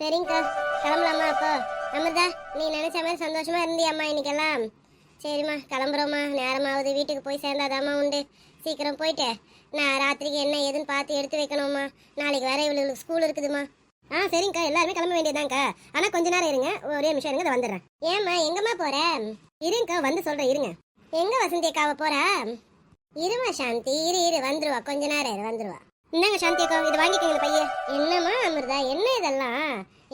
சரிங்கக்கா. கிளம்பலாமா அப்போ? அமிர்தா நீ நினைச்ச மாதிரி சந்தோஷமா இருந்தியாம்மா இன்னைக்கெல்லாம். சரிம்மா கிளம்புறோம்மா. நேரமாவது வீட்டுக்கு போய் சேர்ந்தாதாம்மா உண்டு. சீக்கிரம் போயிட்டு நான் ராத்திரிக்கு என்ன ஏதுன்னு பார்த்து எடுத்து வைக்கணும்மா. நாளைக்கு வேற இவளுக்கு ஸ்கூல் இருக்குதுமா ஆ சரிங்கக்கா. எல்லாருமே கிளம்ப வேண்டியதாங்க்கா ஆனால் கொஞ்ச நேரம் இருங்க. ஒரே நிமிஷம் இருங்க வந்துடுறேன். ஏம்மா எங்கம்மா போகிற இருங்கக்கா வந்து சொல்கிறேன் இருங்க. எங்கே வசந்தி அக்காவை போறா? இருமா சாந்தி. இரு இரு வந்துருவா. கொஞ்ச நேரம் இரு வந்துருவா. இந்தாங்க சாந்தி அக்கா இது வாங்கிக்கோங்க பையன் என்னம்மா அமிர்தா என்ன இதெல்லாம்?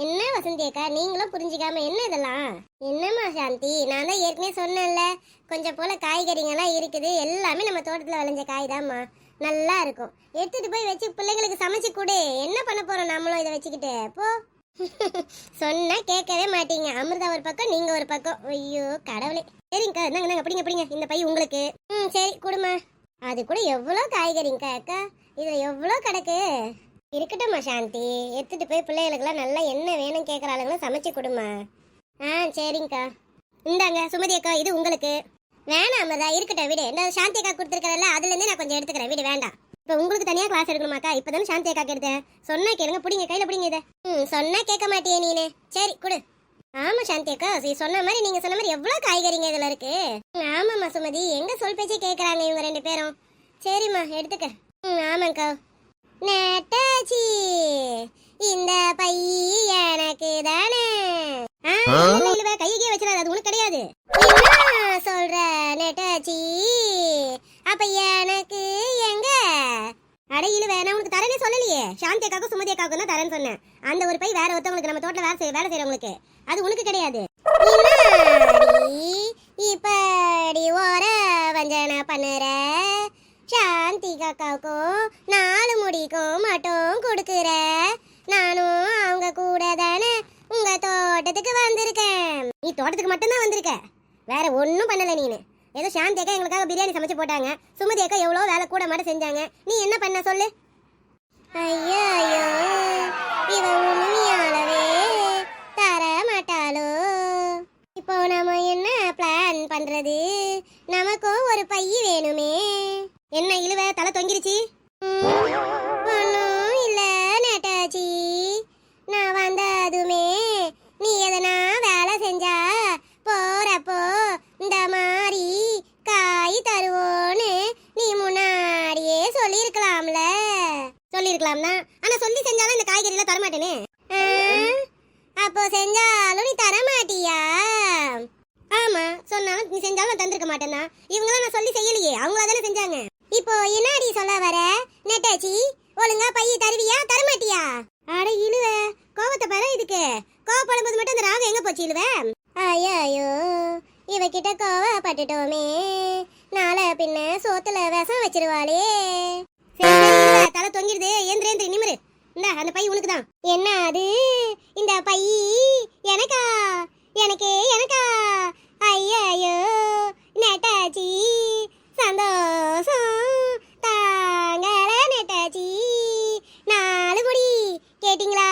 என்ன வசந்தி அக்கா நீங்களும் புரிஞ்சுக்காம என்ன இதெல்லாம்? என்னம்மா சாந்தி நான் தான் ஏற்கனவே சொன்னேன்ல. கொஞ்சம் போல காய்கறிங்கெல்லாம் இருக்குது. எல்லாமே நம்ம தோட்டத்துல விளைஞ்ச காய் தான்மா நல்லா இருக்கும். எடுத்துட்டு போய் வச்சு பிள்ளைங்களுக்கு சமைச்சு கொடு. என்ன பண்ண போறோம் நம்மளும் இதை வச்சுக்கிட்டு? போ. சொன்னா கேட்கவே மாட்டீங்க. அமிர்தா ஒரு பக்கம் நீங்க ஒரு பக்கம். ஐயோ கடவுளே. சரிங்கக்கா இந்தாங்க இந்தாங்க பிடிங்க பிடிங்க. இந்த பை உங்களுக்கு. ம் சரி கொடுமா அது கூட எவ்வளோ காய்கறிங்கக்கா அக்கா? இது எவ்வளோ கிடக்கு இருக்கட்டும்மா சாந்தி. எடுத்துட்டு போய் பிள்ளைகளுக்கெல்லாம் நல்லா என்ன வேணும் கேட்குறாளுங்களும் சமைச்சு கொடுமா ஆ சரிங்கக்கா. இந்தாங்க சுமதி அக்கா இது உங்களுக்கு. வேணாம் அம்மதா இருக்கட்டும் வீடு. இந்த சாந்தி அக்கா கொடுத்துருக்கறல அதுலேருந்து நான் கொஞ்சம் எடுத்துக்கிறேன். வீடு வேண்டாம். இப்போ உங்களுக்கு தனியாக கிளாஸ் எடுக்கணுமாக்கா? இப்போ தானே சாந்தி அக்கா எடுத்தேன். சொன்னா கேளுங்க பிடிங்க கையில் பிடிங்க இதை. ம் சொன்னால் கேட்க மாட்டியே நீனே. சரி கொடு. ஆமாம் சாந்தி அக்கா சரி சொன்ன மாதிரி நீங்கள் சொன்ன மாதிரி எவ்வளோ காய்கறிங்க இதில் இருக்குது ம், ஆமாம்மா சுமதி. எங்கே சொல் பேச்சே கேட்குறாங்க இவங்க ரெண்டு பேரும். சரிம்மா எடுத்துக்க. ம், ஆமாங்கக்கா நெட்டாச்சி இந்த பை எனக்கு தானே கையகே வச்சிடாத அது உனக்கு கிடையாது. சொல்ற நெட்டாச்சி அப்ப எனக்கு எங்க? அட இழுவ நான் உனக்கு தரேனே சொல்லலையே. சாந்தி அக்காக்கும் சுமதி அக்காவுக்கும் தான் தரேன்னு சொன்னேன். அந்த ஒரு பை வேற ஒருத்தவங்களுக்கு நம்ம தோட்டல வேலை செய்ய வேலை செய்யறவங்களுக்கு அது உனக்கு கிடையாது. இப்படி ஓர வஞ்சனை பண்ணுற? சாந்தி அக்காவுக்கும் மட்டும் நானும் அவங்க கூட தானே உங்க தோட்டத்துக்கு வந்திருக்கேன். நீ தோட்டத்துக்கு மட்டும்தான் வந்திருக்க. வேற ஒன்றும் பண்ணல நீனு. ஏதோ சாந்தி அக்கா எங்களுக்காக பிரியாணி சமைச்சு போட்டாங்க. சுமதி அக்கா எவ்வளோ வேலை கூட மட்டும் செஞ்சாங்க. நீ என்ன பண்ண சொல்லு? ஐயோ ஐயோ. இவ உண்மையாலவே தர மாட்டாளோ. இப்போ நம்ம என்ன பிளான் பண்றது? நமக்கும் ஒரு பை வேணுமே. என்ன இழுவ? தலை தொங்கிருச்சு ம், ஒண்ணும் இல்ல நேட்டாச்சி நான் வந்ததுமே நீ எதனா வேலை செஞ்சா போறப்போ இந்த மாதிரி காய் தருவோன்னு நீ முன்னாடியே சொல்லியிருக்கலாம்ல சொல்லியிருக்கலாம்னா ஆனா சொல்லி செஞ்சாலும் இந்த காய்கறி எல்லாம் தரமாட்டேனே ஆ, அப்போ செஞ்சாலும் நீ தரமாட்டியா ஆமா சொன்னாலும் நீ செஞ்சாலும் நான் தந்திருக்க மாட்டேனா இவங்களாம் நான் சொல்லி செய்யலையே அவங்களா தானே செஞ்சாங்க இப்போ என்னடி சொல்ல வர நெட்டாச்சி ஒழுங்கா பைய தருவியா தரமாட்டியா அட இழுவ கோவத்தை பாரு இதுக்கு கோவப்படும்போது மட்டும் அந்த ராகம் எங்க போச்சு இழுவ ஐயோ இவகிட்ட கோவப்பட்டுட்டோமே. நாளை பின்ன சோத்துல விஷம் வச்சிருவாளே. தலை தொங்கிடுது. ஏந்திர ஏந்திரி நிமிரு. இந்த அந்த பை உனக்கு தான். என்ன அது? இந்த பை எனக்கா? எனக்கே எனக்கா? ஐயோ நெட்டாச்சி சந்தோஷம் தாங்கல நெட்டாச்சி நாலு முடி கேட்டிங்களா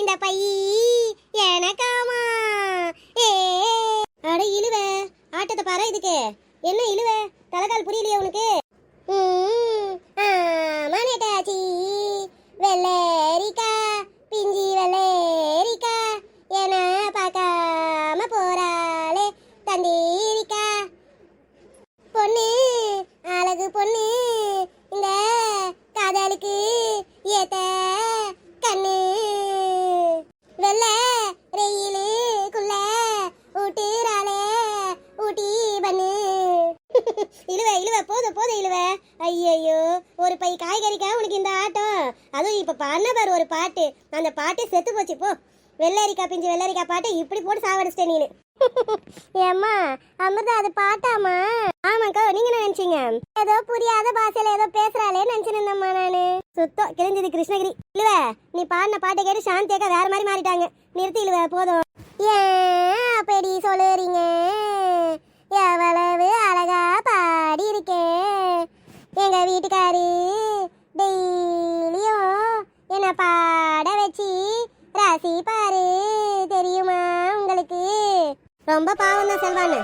இந்த பை எனக்காமா ஏ அட இழுவ ஆட்டத்தை பாரு இதுக்கு என்ன இழுவ தலைகால் புரியலையே உனக்கு ம், வெள்ளரிக்கா பிஞ்சி வெள்ளரிக்கா என பார்க்காம போறாளே தந்தீரிக்கா. பொண்ணு அழகு பொண்ணு இந்த காதலுக்கு ஏத்த இழுவ போதும் போதும் இழுவ. ஐயையோ ஒரு பை காய்கறிக்கா உனக்கு இந்த ஆட்டம்? அதுவும் இப்போ பண்ண பாரு ஒரு பாட்டு. அந்த பாட்டே செத்து போச்சு போ. வெள்ளரிக்காய் பிஞ்சு வெள்ளரிக்காய் பாட்டு இப்படி போட்டு சாவடிச்சிட்டே நீனு. ஏம்மா அமிர்தா அது பாட்டாமா ஆமாக்கா நீங்க என்ன நினைச்சீங்க? ஏதோ புரியாத பாஷையில ஏதோ பேசுறாளே நினைச்சிருந்தம்மா நானு. சுத்தம் கிழிஞ்சது கிருஷ்ணகிரி. இழுவ நீ பாடின பாட்டை கேட்டு சாந்தியாக்கா வேற மாதிரி மாறிட்டாங்க. நிறுத்தி இழுவ போதும். ஏன் அப்படி சொல்லுறீங்க எவ்வளவு அழகா பாடி இருக்கேன் எங்க வீட்டுக்காரு டெய்லியும் என்ன பாட வச்சு ரசிப்பாரு தெரியுமா உங்களுக்கு ரொம்ப பாவம் தான் செல்வானு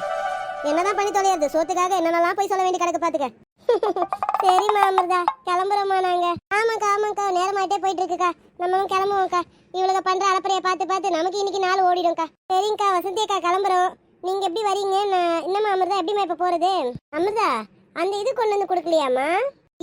என்னதான் பண்ணி தொலையாது சோத்துக்காக என்னென்னலாம் போய் சொல்ல வேண்டி கிடக்கு பாத்துக்க. சரிம்மா அமிர்தா கிளம்புறோமா நாங்க. ஆமாக்கா ஆமாக்கா நேரமாயிட்டே போயிட்டு இருக்குக்கா நம்ம கிளம்புவோம்க்கா. இவளுக்கு பண்ற அலப்பறையை பார்த்து பார்த்து நமக்கு இன்னைக்கு நாள் ஓடிடும்க்கா. சரிங்கக்கா வசந்தியக்கா கிளம்புறோம். நீங்க எப்படி வரீங்க? நான் இன்னமா அமிர்தா எப்படிமா இப்ப போறது? அமிர்தா அந்த இது கொண்டு வந்து கொடுக்கலையாம்மா?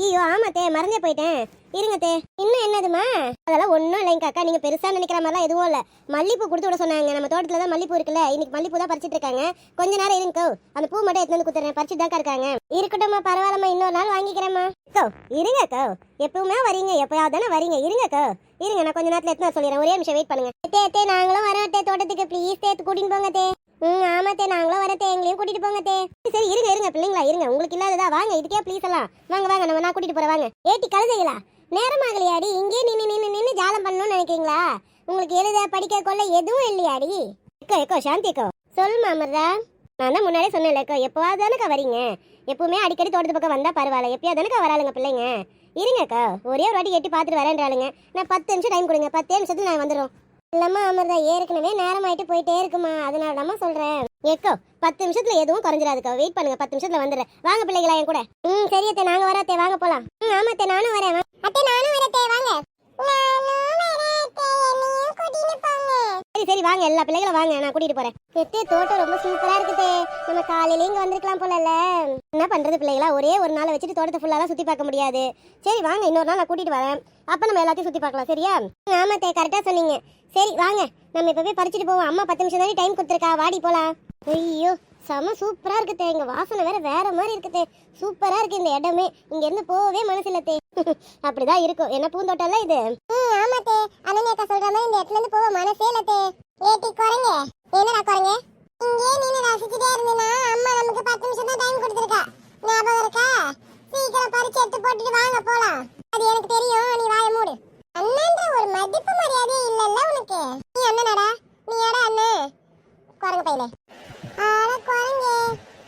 ஐயோ ஆமாத்தே மறந்தே போயிட்டேன். இருங்கத்தே இன்னும் என்னதுமா அதெல்லாம் ஒன்றும் இல்லைங்க அக்கா. நீங்கள் பெருசாக நினைக்கிற மாதிரிலாம் எதுவும் இல்லை. மல்லிப்பூ கொடுத்து விட சொன்னாங்க. நம்ம தோட்டத்தில் தான் மல்லிப்பூ இருக்குல்ல. இன்னைக்கு மல்லிப்பூ தான் பறிச்சிட்டு இருக்காங்க. கொஞ்ச நேரம் இருங்கோ அந்த பூ மட்டும் எடுத்து வந்து குத்துறேன். பறிச்சுட்டு தான் இருக்காங்க. இருக்கட்டும்மா பரவாயில்லம்மா. இன்னொரு நாள் வாங்கிக்கிறேம்மா. கோ இருங்க கோ. எப்பவுமே வரீங்க. எப்பயாவது தானே வரீங்க. இருங்க கோ. இருங்க நான் கொஞ்ச நேரத்தில் எடுத்து சொல்லிடுறேன். ஒரே நிமிஷம் வெயிட் பண்ணுங்க. தே தே நாங்களும் வரோம் தே. தோட்டத்துக்கு. ப்ளீஸ் தே கூட்டின்னு போங்க தே. ம் ஆமா தே. நாங்களும் வரத்தே எங்களையும் கூட்டிட்டு போங்க தே. சரி இருங்க இருங்க பிள்ளைங்களா இருங்க. உங்களுக்கு இல்லாததா? வாங்க இதுக்கே ப்ளீஸ் எல்லாம். வாங்க வாங்க நம்ம நான் கூட்டிட்டு போறேன். வாங்க. ஏட்டி கழுதைகளா? நேரமாகலையாடி. இங்கே நின்று நின்று நின்று ஜாலம் பண்ணணும்னு நினைக்கிறீங்களா? உங்களுக்கு எழுத படிக்க கொள்ள எதுவும் இல்லையாடி. Echo echo Shanthi echo. சொல் அமர்தா நான் தான் முன்னாடியே சொன்னேன்ல எக்கோ எப்போவாது தானேக்கா வரீங்க? எப்பவுமே அடிக்கடி தோட்டத்து பக்கம் வந்தால் பரவாயில்ல. எப்பயா தானக்கா வராளுங்க பிள்ளைங்க? இருங்கக்கா ஒரே ஒரு வாட்டி எட்டி பார்த்துட்டு வரேன்றாளுங்க. நான் பத்து நிமிஷம் டைம் கொடுங்க. பத்தே நிமிஷத்துக்கு நான் வந்துடும் இல்லைம்மா அமர்தா ஏற்கனவே நேரம் ஆயிட்டு போயிட்டே இருக்குமா. அதனால தாம்மா சொல்கிறேன் ஏக்கோ பத்து நிமிஷத்துல எதுவும் குறைஞ்சிடாதுக்கா. வெயிட் பண்ணுங்க பத்து நிமிஷத்துல வந்துடுறேன். வாங்க பிள்ளைங்களா என் கூட. ம் சரி அத்தை நாங்க வராத்தே வாங்க போலாம். ம் ஆமா அத்தை நானும் வரேன். வா. அத்தை நானும் வரத்தே வாங்க. சரி சரி வாங்க. எல்லா பிள்ளைகளும் வாங்க. நான் கூட்டிட்டு போறேன். எத்தே தோட்டம் ரொம்ப சூப்பரா இருக்குதே. நம்ம காலையில இங்க வந்திருக்கலாம் போலல என்ன பண்றது பிள்ளைகளா? ஒரே ஒரு நாளை வச்சுட்டு தோட்டத்தை ஃபுல்லாலாம் சுத்தி பார்க்க முடியாது. சரி வாங்க. இன்னொரு நாள் நான் கூட்டிட்டு வரேன். அப்ப நம்ம எல்லாத்தையும் சுத்தி பார்க்கலாம். சரியா? ஆமா தே கரெக்டா சொன்னீங்க. சரி வாங்க. நம்ம இப்பவே பறிச்சுட்டு போவோம். அம்மா பத்து நிமிஷம் தானே டைம் கொடுத்துருக்கா. வாடி போலாம். ஐயோ செம சூப்பரா இருக்குதே இங்க வாசனை வேற வேற மாதிரி இருக்குதே சூப்பரா இருக்கு இந்த இடமே. இங்க இருந்து போகவே மனசு இல்லத்தே தே. அப்படிதான் இருக்கும். என்ன பூந்தோட்டம்ல இது? ஆமா தே அனன்யா சொல்ற மாதிரி இந்த இடத்துல இருந்து போக மனசே இல்லத்தே ஏட்டி குரங்க. என்னடா குரங்க? இங்கே நின்னு ரசிச்சுட்டே இருந்தேனா அம்மா நமக்கு பத்து நிமிஷம் தான் டைம் கொடுத்துருக்கா. ஞாபகம் இருக்கா? சீக்கிரம் பறிச்சு எடுத்து போட்டுட்டு வாங்க போலாம். அது எனக்கு தெரியும். நீ வாய மூடு. அண்ணன்ற ஒரு மதிப்பு மரியாதையே இல்லல்ல உனக்கு. நீ அண்ணனடா? நீ யாரா அண்ணன் குரங்கு பையலே ஆட குரங்கு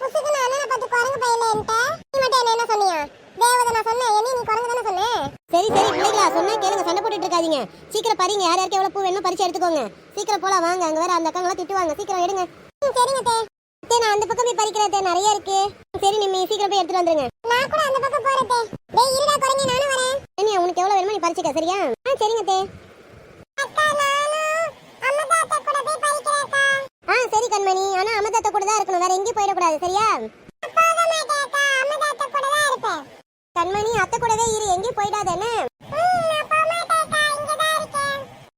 புசுக்கு நான் அண்ணனை பார்த்து குரங்கு பையலேன்ட்ட நீ மட்டும் என்ன என்ன சொன்னியா தேவதை நான் சொன்னேன் என்ன நீ குரங்கு தானே சொன்னேன் சரி சரி பிள்ளைங்களா சொன்னா கேளுங்க சண்டை போட்டுட்டு இருக்காதீங்க. சீக்கிரம் பறிங்க யார் யாருக்கு எவ்வளவு பூ வேணும் பறிச்சு எடுத்துக்கோங்க. சீக்கிரம் போலாம் வாங்க அங்க வேற அந்த அக்காங்களா திட்டுவாங்க. சீக்கிரம் எடுங்க. சரிங்க தே. தே நான் அந்த பக்கம் போய் பறிக்கிறேன் தே. நிறைய இருக்கு. சரி நீ சீக்கிரம் போய் எடுத்துட்டு வந்துருங்க. நான் கூட அந்த பக்கம் போறதே டேய் இருடா குறங்க நானும் வரேன். நீ உனக்கு எவ்வளவு வேணுமோ நீ பறிச்சுக்க சரியா? ஆ சரிங்க தே. அக்கா நானும் அம்மதா கூட போய் பறிக்கிறேன்க்கா ஆ சரி கண்மணி. ஆனா அமதாத்த கூட தான் இருக்கணும். வேற எங்கேயும் போயிடக்கூடாது சரியா? கண்மணி அத்தை கூடவே இரு. எங்கேயும் போயிடாத என்ன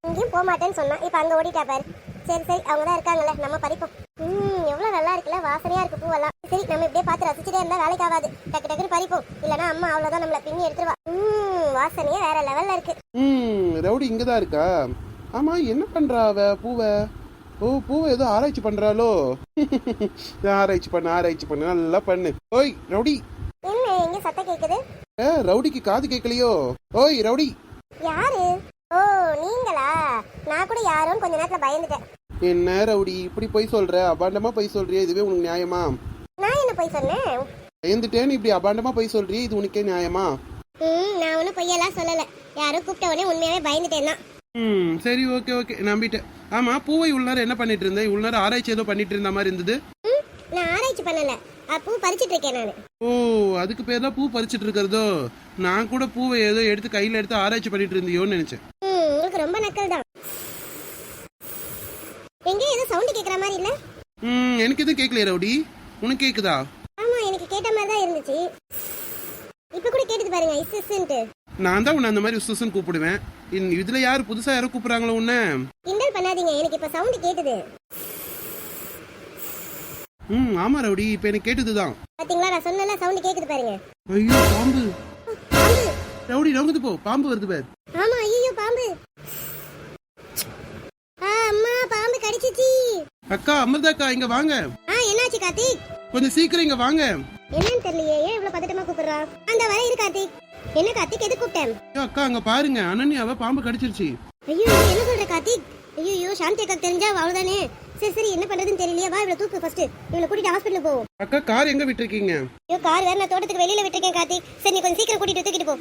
எங்கேயும் போக மாட்டேன்னு சொன்னா. இப்ப அங்க ஓடிட்டா பாரு. சரி சரி. அவங்க தான் இருக்காங்கல்ல. நம்ம பறிப்போம் ம் எவ்வளவு நல்லா இருக்குல்ல. வாசனையா இருக்கு பூவெல்லாம். சரி நம்ம இப்படியே பார்த்து ரசிச்சுட்டே இருந்தா வேலைக்கு ஆகாது. டக்கு டக்குன்னு பறிப்போம் இல்லனா அம்மா அவ்வளவுதான் நம்மள பின்னி எடுத்துருவா. ம் வாசனையே வேற லெவல்ல இருக்கு. ம் ரவுடி இங்கே தான் இருக்கா? ஆமா என்ன பண்றா அவ பூவை? ஓ பூவை ஏதோ ஆராய்ச்சி பண்றாளோ? ஆராய்ச்சி பண்ணு ஆராய்ச்சி பண்ணு. நல்லா பண்ணு. ஓய் ரவுடி. எங்க சத்தம் கேக்குது? ஏ ரவுடிக்கு காது கேட்கலையோ ஓய் ரவுடி. யாரு? ஓ நீங்களா? நான் கூட யாரும் கொஞ்ச நேரத்துல பயந்துட்டேன். என்ன ரவுடி இப்படி போய் சொல்ற? அபாண்டமா போய் சொல்றியே இதுவே உனக்கு நியாயமா? நான் என்ன போய் சொன்னேன்? பயந்துட்டேன்னு இப்படி அபாண்டமா போய் சொல்றியே இது உனக்கே நியாயமா? ம் நான் ஒன்றும் பொய்யெல்லாம் சொல்லல. யாரும் கூப்பிட்ட உடனே உண்மையாவே பயந்துட்டேன் தான். ம் சரி ஓகே ஓகே நம்பிட்டேன். ஆமா பூவை நேரம் என்ன பண்ணிட்டு இருந்தேன் நேரம் ஆராய்ச்சி ஏதோ பண்ணிட்டு இருந்த மாதிரி இருந்தது. ம் நான் ஆராய்ச்சி பண்ணல. பூ பறிச்சிட்டு இருக்கேன் நான். ஓ அதுக்கு பேர் தான் பூ பறிச்சிட்டு இருக்கிறதோ? நான் கூட பூவை ஏதோ எடுத்து கையில எடுத்து ஆராய்ச்சி பண்ணிட்டு இருந்தியோன்னு நினைச்சேன். உங்களுக்கு ரொம்ப நக்கல் தான். எங்க ஏதோ சவுண்ட் கேக்குற மாதிரி இல்ல? ம் எனக்கு எதுவும் கேட்கலையே ரவுடி. உனக்கு கேக்குதா? ஆமா எனக்கு கேட்ட மாதிரி தான் இருந்துச்சு. இப்ப கூட கேட்டுது பாருங்க இஸ் இஸ்ன்ட்டு. நான் தான் உன்னை அந்த மாதிரி சுசுன்னு கூப்பிடுவேன். இதுல யாரு புதுசா யாரோ கூப்பிடுறாங்களோ உன்ன? கிண்டல் பண்ணாதீங்க எனக்கு இப்ப சவுண்ட் கேட்டுது ம் ஆமா ரவுடி இப்ப எனக்கு கேட்டதுதான். பாத்தீங்களா? நான் சொன்னல சவுண்ட் கேக்குது பாருங்க. ஐயோ பாம்பு. பாம்பு. ரவுடி நவுங்குது போ. பாம்பு வருது பார். ஆமா ஐயோ பாம்பு. ஆ, அம்மா பாம்பு கடிச்சிச்சு. அக்கா அமிர்தாக்கா இங்க வாங்க. ஆ என்னாச்சு கார்த்திக்? கொஞ்சம் சீக்கிரம் இங்க வாங்க. என்னன்னு தெரியலையே ஏன் இவ்வளவு பதட்டமா கூப்பிடுறான் அந்த வர இரு கார்த்திக். என்ன கார்த்திக் எது கூப்பிட்டேன்? ஐயோ, அக்கா அங்க பாருங்க. அனன்யாவ பாம்பு கடிச்சிருச்சு. ஐயோ என்ன சொல்ற கார்த்திக்? ஐயோ சாந்தி அக்கா தெரிஞ்சா அவ்வளவுதானே சரி சரி என்ன பண்றதுன்னு தெரியலையா. வா இவ்வளவு தூக்கு ஃபர்ஸ்ட் இவளை கூட்டிட்டு ஹாஸ்பிட்டல் போவோம். அக்கா கார் எங்க விட்டுருக்கீங்க? ஐயோ கார் வேற நான் தோட்டத்துக்கு வெளியில விட்டுருக்கேன் கார்த்திக் சரி நீ கொஞ்சம் சீக்கிரம் கூட்டிட்டு தூக்கிட்டு போ.